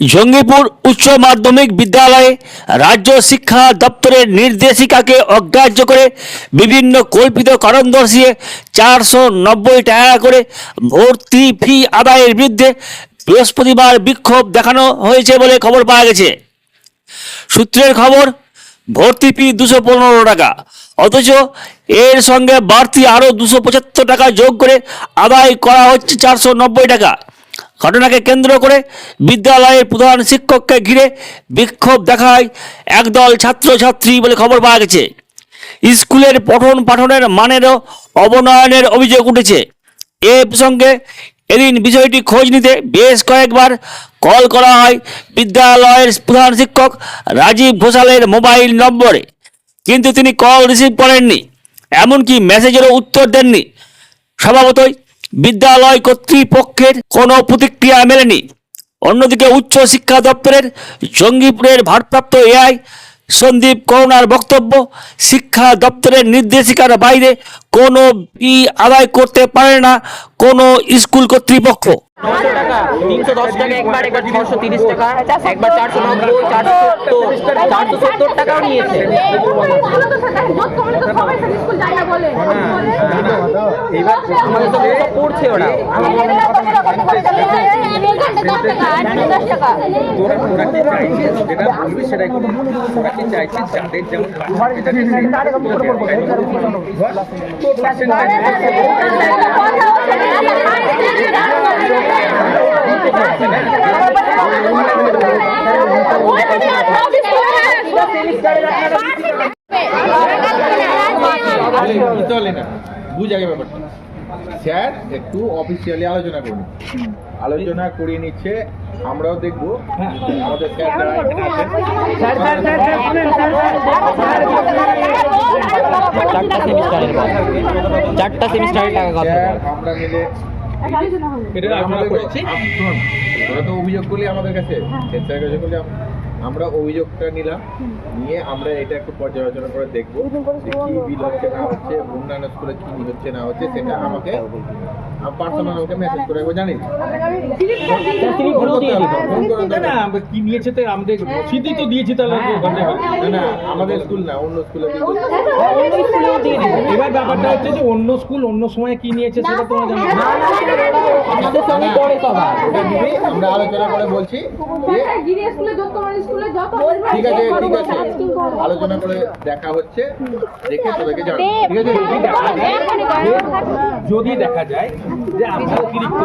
জঙ্গিপুর উচ্চ মাধ্যমিক বিদ্যালয়ে রাজ্য শিক্ষা দপ্তরের নির্দেশিকাকে অগ্রাহ্য করে বিভিন্ন কল্পিত কারণ দর্শিয়ে চারশো নব্বই টাকা করে ভর্তি ফি আদায়ের বিরুদ্ধে বৃহস্পতিবার বিক্ষোভ দেখানো হয়েছে বলে খবর পাওয়া গেছে। সূত্রের খবর, ভর্তি ফি দুশো পনেরো টাকা, অথচ এর সঙ্গে বাড়তি আরও দুশো পঁচাত্তর টাকা যোগ করে আদায় করা হচ্ছে চারশো নব্বই টাকা। ঘটনাকে কেন্দ্র করে বিদ্যালয়ের প্রধান শিক্ষককে ঘিরে বিক্ষোভ দেখায় একদল ছাত্রছাত্রী বলে খবর পাওয়া গেছে। স্কুলের পঠন পাঠনের মানেরও অবনয়নের অভিযোগ উঠেছে। এ প্রসঙ্গে এদিন বিষয়টি খোঁজ নিতে বেশ কয়েকবার কল করা হয় বিদ্যালয়ের প্রধান শিক্ষক রাজীব ঘোষালের মোবাইল নম্বরে। কিন্তু তিনি কল রিসিভ করেননি, এমনকি মেসেজেরও উত্তর দেননি। স্বভাবতই বিদ্যালয় কর্তৃপক্ষের কোনো প্রতিক্রিয়া মেলেনি। অন্যদিকে উচ্চ শিক্ষা দপ্তরের জঙ্গিপুরের ভারপ্রাপ্ত এআই সন্দীপ করোনার বক্তব্য, শিক্ষা দপ্তরের নির্দেশিকার বাইরে কোনো ই আদায় করতে পারে না কোনো স্কুল কর্তৃপক্ষ। নশো টাকা, তিনশো দশ টাকা, একবার একবার তিরিশ টাকা, একবার চারশো নব্বই, চারশো সত্তর চারশো সত্তর টাকাও নিয়েছে। করছে ওরা। তোরা ওরা কি চাইছে যেটা বলবি সেটাই করবি ওরা কি চাইছে যাদের যেমন তোর চলে না বুঝ আগে ব্যাপারটা স্যার একটু অফিসিয়ালি আলোচনা করুন আলোচনা করিয়ে নিচ্ছে আমরাও দেখব আমাদের স্যার যারা চারটা সেমিস্টারের টাকা কত আমরা মিলে এটা আলোচনা করেছি তোরা তো অভিযোগ করলি আমাদের কাছে করলি আমরা অভিযোগটা নিলাম নিয়ে আমরা এটা একটু পর্যালোচনা করে দেখব কি বিল হচ্ছে না হচ্ছে অন্যান্য স্কুলে কি হচ্ছে না হচ্ছে সেটা আমাকে পার্সোনাল আমাকে মেসেজ করে একবার জানিয়ে কি নিয়েছে তো আমাদের তো দিয়েছি তাহলে। হ্যাঁ, না আমাদের স্কুল না অন্য স্কুলে এবার ব্যাপারটা হচ্ছে যে অন্য স্কুল অন্য সময় কি নিয়েছে সেটা তোমার জানো না। আমাদের সঙ্গে পড়ে সবার আমরা আলোচনা করে বলছি ঠিক আছে ঠিক আছে আলোচনা করে দেখা হচ্ছে দেখে তোদেরকে জানাব ঠিক আছে যদি দেখা যায় যে আমরা অতিরিক্ত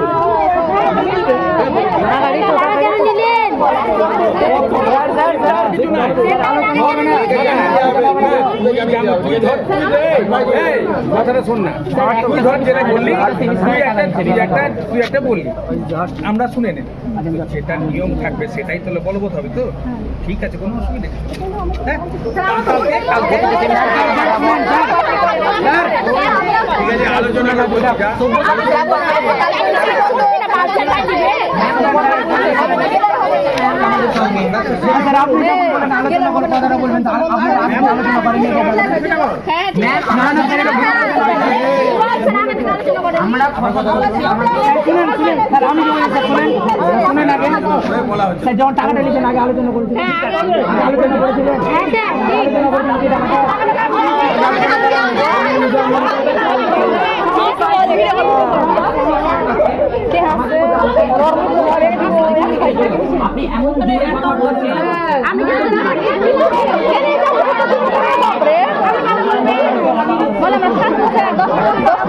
কিছু নাই শোন না তুই ধর যেটা বললি তুই একটা বললি আমরা শুনে নেব যেটা নিয়ম থাকবে সেটাই তাহলে বলবৎ হবে তো ঠিক আছে কোনো অসুবিধা হ্যাঁ ঠিক আছে বলা হচ্ছে যেমন টাকাটা লিখেন আগে আলোচনা করেছিলেন আলোচনা করেছিলেন আপনি এমন জোরে কথা বলছেন আমি বলে আমার সাত বছর দশ দশ